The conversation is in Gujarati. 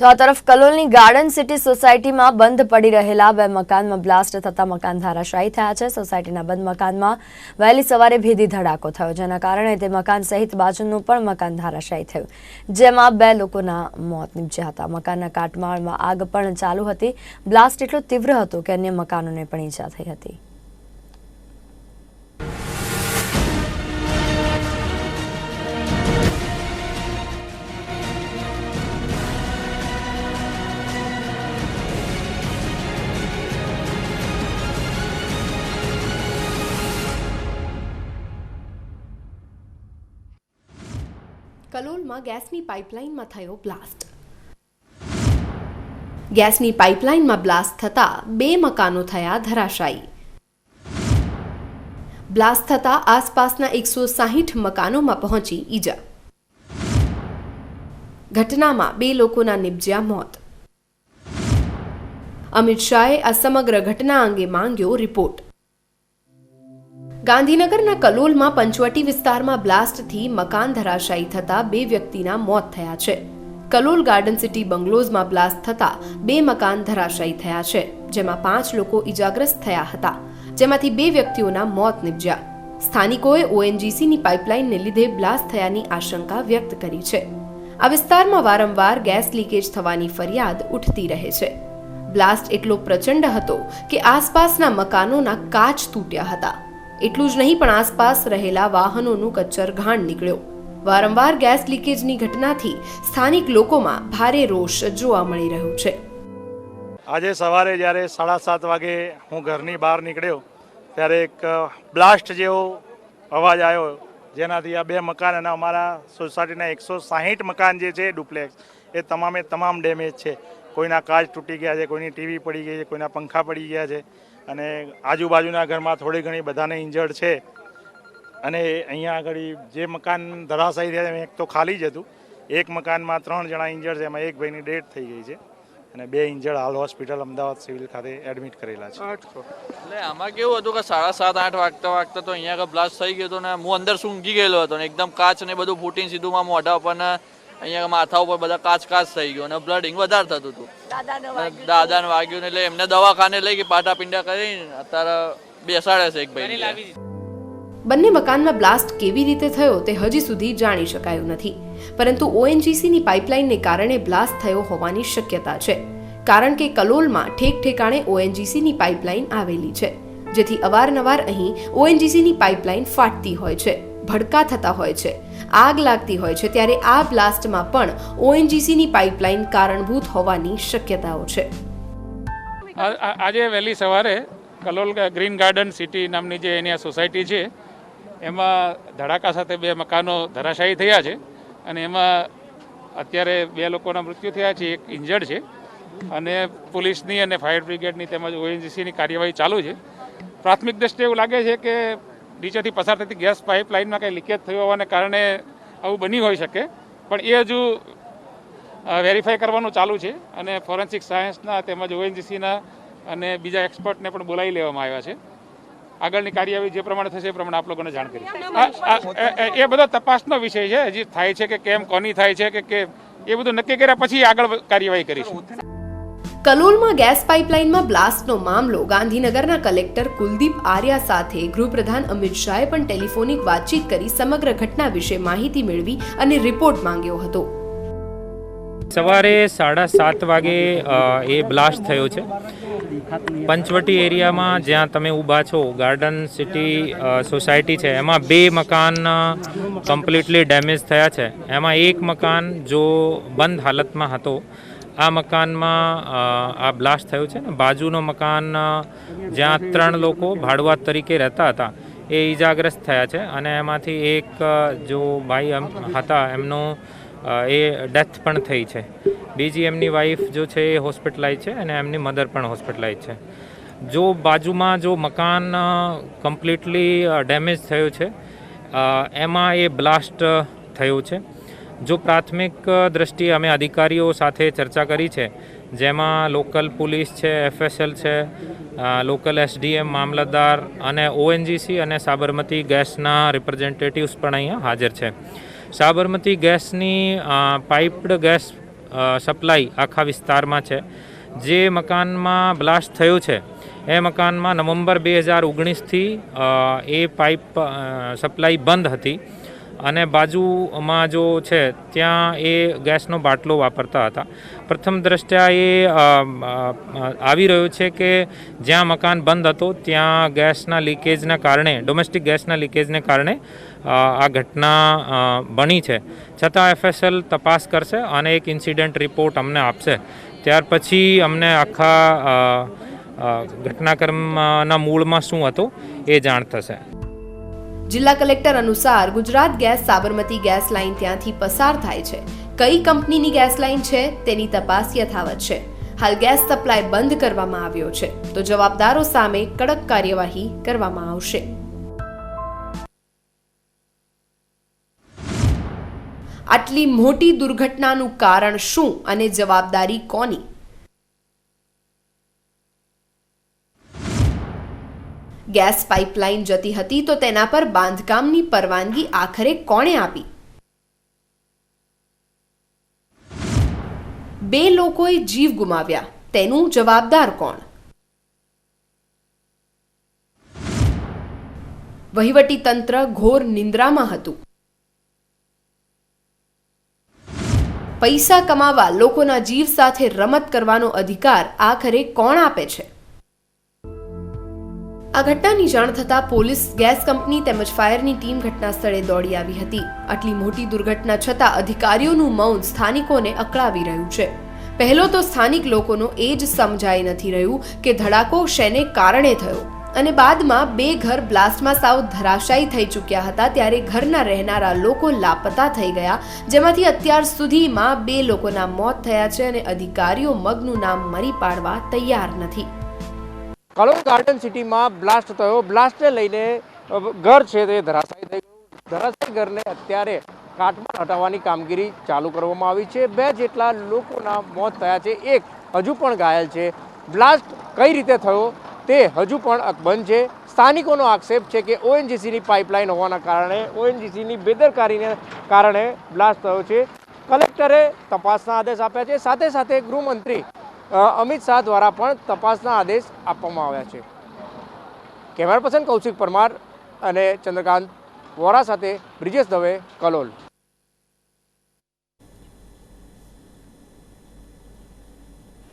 તો આ તરફ કલોલની ગાર્ડન સિટી સોસાયટીમાં બંધ પડી રહેલા બે મકાનમાં બ્લાસ્ટ થતા મકાન ધરાશાયી થયા છે. સોસાયટીના બંધ મકાનમાં વહેલી સવારે ભેદી ધડાકો થયો, જેના કારણે તે મકાન સહિત બાજુનું પણ મકાન ધરાશાયી થયું. જેમાં બે લોકોના મોત નીપજ્યા હતા. મકાનના કાટમાળમાં આગ પણ ચાલુ હતી. બ્લાસ્ટ એટલો તીવ્ર હતો કે અન્ય મકાનોને પણ ઈજા થઈ હતી. કલોલમાં ગેસની પાઇપલાઇનમાં થયો બ્લાસ્ટ. ગેસની પાઇપલાઇનમાં બ્લાસ્ટ થતા બે મકાનો થયા ધરાશાયી. બ્લાસ્ટ થતા આસપાસના એકસો સાહીઠ મકાનોમાં પહોંચી ઈજા. ઘટનામાં બે લોકોના નિપજ્યા મોત. અમિત શાહે આ સમગ્ર ઘટના અંગે માંગ્યો રિપોર્ટ. ગાંધીનગરના કલોલમાં પંચવટી વિસ્તારમાં બ્લાસ્ટથી મકાન ધરાશાયી થતા બે વ્યક્તિના મોત થયા છે. કલોલ ગાર્ડન સિટી બંગલોઝમાં બ્લાસ્ટ થતા બે મકાન ધરાશાયી થયા છે, જેમાં પાંચ લોકો ઈજાગ્રસ્ત થયા હતા, જેમાંથી બે વ્યક્તિઓના મોત નિપજ્યા. સ્થાનિકોએ ઓએનજીસીની પાઇપલાઇનને લીધે બ્લાસ્ટ થયાની આશંકા વ્યક્ત કરી છે. આ વિસ્તારમાં વારંવાર ગેસ લીકેજ થવાની ફરિયાદ ઉઠતી રહે છે. બ્લાસ્ટ એટલો પ્રચંડ હતો કે આસપાસના મકાનોના કાચ તૂટ્યા હતા. એટલું જ નહીં, પણ આસપાસ રહેલા વાહનોનું કચ્ચર ઘાણ નીકળ્યો. વારંવાર ગેસ લીકેજની ઘટનાથી સ્થાનિક લોકોમાં ભારે રોષ જોવા મળી રહ્યો છે. આજે સવારે જ્યારે સાડા સાત વાગે હું ઘરની બહાર નીકળ્યો, ત્યારે એક બ્લાસ્ટ જેવો અવાજ આવ્યો. જેનાથી આ બે મકાન અને અમારા સોસાયટીના એકસો સાહીઠ મકાન જે છે, ડુપ્લેક્સ, એ તમામે તમામ ડેમેજ છે. કોઈના કાચ તૂટી ગયા છે, કોઈની ટીવી પડી ગઈ છે, કોઈના પંખા પડી ગયા છે. અને આજુબાજુના ઘરમાં થોડી ઘણી બધાને ઇન્જર્ડ છે. અને અહીંયા આગળ જે મકાન ધરાશાયી થયા એક તો ખાલી જ હતું. એક મકાનમાં ત્રણ જણા ઇન્જર્ડ છે, એમાં એક ભાઈની ડેથ થઈ ગઈ છે. અને બે ઇન્જર્ડ હાલ હોસ્પિટલ અમદાવાદ સિવિલ ખાતે એડમિટ કરેલા છે. એટલે આમાં કેવું હતું કે સાડા સાત, આઠ વાગતા વાગતા તો અહીંયા આગળ બ્લાસ્ટ થઈ ગયો હતો ને હું અંદર સૂંઘી ગયેલો હતો ને એકદમ કાચ ને બધું ફૂટીને સીધું માં મોઢા ઉપર ને અહીંયા માથા ઉપર બધા કાચ કાચ થઈ ગયો અને બ્લડિંગ વધારે થતું હતું. દાદાને વાગ્યું એટલે એમને દવાખાને લઈ ગઈ પાટા પિંડા કરીને અત્યારે બેસાડે છે એક ભાઈ બંને મકાનમાં બ્લાસ્ટ કેવી રીતે થયો તે હજી સુધી જાણી શકાયું નથી. પરંતુ ઓએનજીસીની પાઇપલાઇનને કારણે બ્લાસ્ટ થયો હોવાની શક્યતા છે. કારણ કે કલોલમાં ઠેક ઠેકાણે ઓએનજીસીની પાઇપલાઇન આવેલી છે. જેથી અવારનવાર અહીં ઓએનજીસીની પાઇપલાઇન ફાટતી હોય છે. ભડકા થતા હોય છે. આગ લાગતી હોય છે ત્યારે આ બ્લાસ્ટમાં પણ ઓએનજીસીની પાઇપલાઇન કારણભૂત હોવાની શક્યતાઓ છે. આજે વહેલી સવારે કલોલ ગ્રીન ગાર્ડન સિટી નામની જે એની આ સોસાયટી છે, એમાં ધડાકા સાથે બે મકાનો ધરાશાયી થયા છે અને એમાં અત્યારે બે લોકોના મૃત્યુ થયા છે, એક ઇન્જર્ડ છે અને પોલીસની અને ફાયર બ્રિગેડની તેમજ ઓએનજીસીની કાર્યવાહી ચાલુ છે. પ્રાથમિક દ્રષ્ટિએ એવું લાગે છે કે નીચેથી પસાર થતી ગેસ પાઇપલાઇનમાં કંઈ લીકેજ થયું હોવાને કારણે આવું બની હોઈ શકે. પણ એ હજુ વેરીફાઈ કરવાનું ચાલુ છે અને ફોરેન્સિક સાયન્સના તેમજ ઓએનજીસીના અને બીજા એક્સપર્ટને પણ બોલાવી લેવામાં આવ્યા છે. આગળની કાર્યવાહી જે પ્રમાણે થશે એ પ્રમાણે આપ લોકોને જાણ કરી એ બધો તપાસનો વિષય છે. હજી થાય છે કે કેમ કોની થાય છે કે કેમ એ બધું નક્કી કર્યા પછી આગળ કાર્યવાહી કરીશું. કલોલમાં ગેસ પાઇપલાઇનમાં બ્લાસ્ટનો મામલો. ગાંધીનગરના કલેક્ટર કુલદીપ આર્યા સાથે ગૃહપ્રધાન અમિત શાહે પણ ટેલિફોનિક વાતચીત કરી સમગ્ર ઘટના વિશે માહિતી મેળવી અને રિપોર્ટ માંગ્યો હતો. સવારે સાડા સાત વાગે એ બ્લાસ્ટ થયો છે. પંચવટી એરિયામાં જ્યાં તમે ઊભા છો, ગાર્ડન સિટી સોસાયટી છે, એમાં બે મકાન કમ્પ્લીટલી ડેમેજ થયા છે. એમાં એક મકાન જો બંધ હાલતમાં હતો આ મકાનમાં આ બ્લાસ્ટ થયો છે ને, બાજુનો મકાન જ્યાં ત્રણ લોકો ભાડુઆત તરીકે રહેતા હતા, એ ઈજાગ્રસ્ત થયા છે અને એમાંથી એક જો ભાઈ એમ હતા, એમનો એ ડેથ પણ થઈ છે. બીજી એમની વાઈફ જો છે એ હોસ્પિટલાઇઝ છે અને એમની મધર પણ હોસ્પિટલાઇઝ છે. જો બાજુમાં જો મકાન કમ્પ્લીટલી ડેમેજ થયું છે એમાં એ બ્લાસ્ટ થયું છે. જો પ્રાથમિક દ્રષ્ટિએ અમે અધિકારીઓ સાથે ચર્ચા કરી છે, જેમાં લોકલ પોલીસ છે એફએસએલ છે લોકલ એસડીએમ મામલતદાર અને ઓએનજીસી અને સાબરમતી ગેસના રિપ્રેઝેન્ટેટિવ્સ પણ અહીંયા હાજર છે. સાબરમતી ગેસની પાઇપ્ડ ગેસ સપ્લાય આખા વિસ્તારમાં છે. જે મકાનમાં બ્લાસ્ટ થયું છે, એ મકાનમાં નવેમ્બર બે હજાર ઓગણીસથી એ પાઇપ સપ્લાય બંધ હતી. અને બાજુમાં જો છે, ત્યાં એ ગેસનો બાટલો વાપરતા હતા. પ્રથમ દ્રષ્ટ્યા એ આવી રહ્યું છે કે જ્યાં મકાન બંધ હતો, ત્યાં ગેસના લીકેજના કારણે, ડોમેસ્ટિક ગેસના લીકેજને કારણે આ ઘટના બની છે. છતાં એફએસએલ તપાસ કરશે અને એક ઇન્સિડન્ટ રિપોર્ટ અમને આપશે. ત્યાર પછી અમને આખા ઘટનાક્રમના મૂળમાં શું હતું એ જાણ થશે. જિલ્લા કલેક્ટર અનુસાર Gujarat gas Sabarmati gas line ત્યાંથી પસાર થાય છે. કઈ કંપનીની ગેસ લાઇન છે તેની તપાસ યથાવત છે. હાલ ગેસ સપ્લાય બંધ કરવામાં આવ્યો છે. તો જવાબદારો સામે કડક કાર્યવાહી કરવામાં આવશે. આટલી મોટી દુર્ઘટનાનું કારણ શું અને જવાબદારી કોની? ગેસ પાઇપલાઇન જતી હતી તો તેના પર બાંધકામની પરવાનગી આખરે કોણે આપી? બે લોકોએ જીવ ગુમાવ્યા. તેનું જવાબદાર કોણ? વહીવટી તંત્ર ઘોર નિંદ્રામાં હતું. પૈસા કમાવા લોકોના જીવ સાથે રમત કરવાનો અધિકાર આખરે કોણ આપે છે? આ ઘટનાની જાણ થતાં પોલીસ, ગેસ કંપની તેમજ ફાયરની ટીમ ઘટના સ્થળે દોડી આવી હતી. આટલી મોટી દુર્ઘટના છતાં અધિકારીઓનું મૌન સ્થાનિકોને અકળાવી રહ્યું છે. પહેલો તો સ્થાનિક લોકોનો એ જ સમજાઈ નથી રહ્યું કે ધડાકો શેને કારણે થયો અને બાદમાં બે ઘર બ્લાસ્ટમાં સાવ ધરાશાયી થઈ ચૂક્યા હતા ત્યારે ઘરના રહેનારા લોકો લાપતા થઈ ગયા, જેમાંથી અત્યાર સુધીમાં બે લોકોના મોત થયા છે અને અધિકારીઓ મગનું નામ મરી પાડવા તૈયાર નથી. કલોલ ગાર્ડન સિટીમાં બ્લાસ્ટ થયો. બ્લાસ્ટને લઈને ઘર છે તે ધરાશાયી થઈ ગયું. ધરાશાયી ઘરને અત્યારે કાટમાં હટાવવાની કામગીરી ચાલુ કરવામાં આવી છે. બે જેટલા લોકોના મોત થયા છે. એક હજુ પણ ઘાયલ છે. બ્લાસ્ટ કઈ રીતે થયો તે હજુ પણ અકબંધ છે. સ્થાનિકોનો આક્ષેપ છે કે ઓએનજીસીની પાઇપલાઇન હોવાના કારણે, ઓએનજીસીની બેદરકારીને કારણે બ્લાસ્ટ થયો છે. કલેક્ટરે તપાસના આદેશ આપ્યા છે. સાથે સાથે ગૃહમંત્રી અમિત શાહ દ્વારા પણ તપાસના આદેશ આપવામાં આવ્યા છે. કેમેરા પર્સન કૌશિક પરમાર અને ચંદ્રકાંત વોરા સાથે બ્રિજેશ દવે, કલોલ.